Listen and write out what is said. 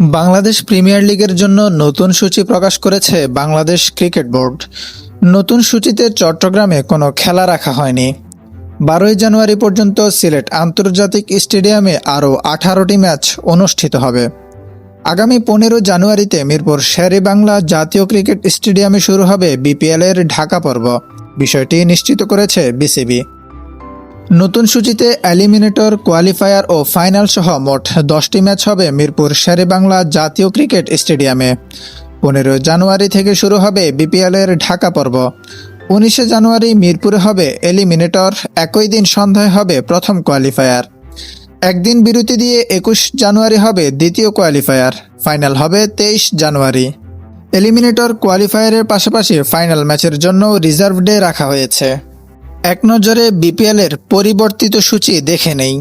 Bangladesh premier লিগের জন্য নতুন সূচি প্রকাশ করেছে বাংলাদেশ ক্রিকেট বোর্ড। নতুন সূচিতে চট্টগ্রামে কোনো খেলা রাখা হয়নি। বারোই জানুয়ারি পর্যন্ত সিলেট আন্তর্জাতিক স্টেডিয়ামে আরও আঠারোটি ম্যাচ অনুষ্ঠিত হবে। আগামী পনেরো জানুয়ারিতে মিরপুর শেরে বাংলা জাতীয় ক্রিকেট স্টেডিয়ামে শুরু হবে বিপিএলের ঢাকা পর্ব। বিষয়টি নিশ্চিত করেছে বিসিবি। নতুন সূচিতে এলিমিনেটর, কোয়ালিফায়ার ও ফাইনাল সহ মোট দশটি ম্যাচ হবে মিরপুর শেরেবাংলা জাতীয় ক্রিকেট স্টেডিয়ামে। পনেরো জানুয়ারি থেকে শুরু হবে বিপিএলের ঢাকা পর্ব। উনিশে জানুয়ারি মিরপুরে হবে এলিমিনেটর, একই দিন সন্ধ্যায় হবে প্রথম কোয়ালিফায়ার। একদিন বিরতি দিয়ে একুশ জানুয়ারি হবে দ্বিতীয় কোয়ালিফায়ার। ফাইনাল হবে তেইশ জানুয়ারি। এলিমিনেটর, কোয়ালিফায়ারের পাশাপাশি ফাইনাল ম্যাচের জন্য রিজার্ভ ডে রাখা হয়েছে। এক নজরে বিপিএলের পরিবর্তিত সূচি দেখে নেই।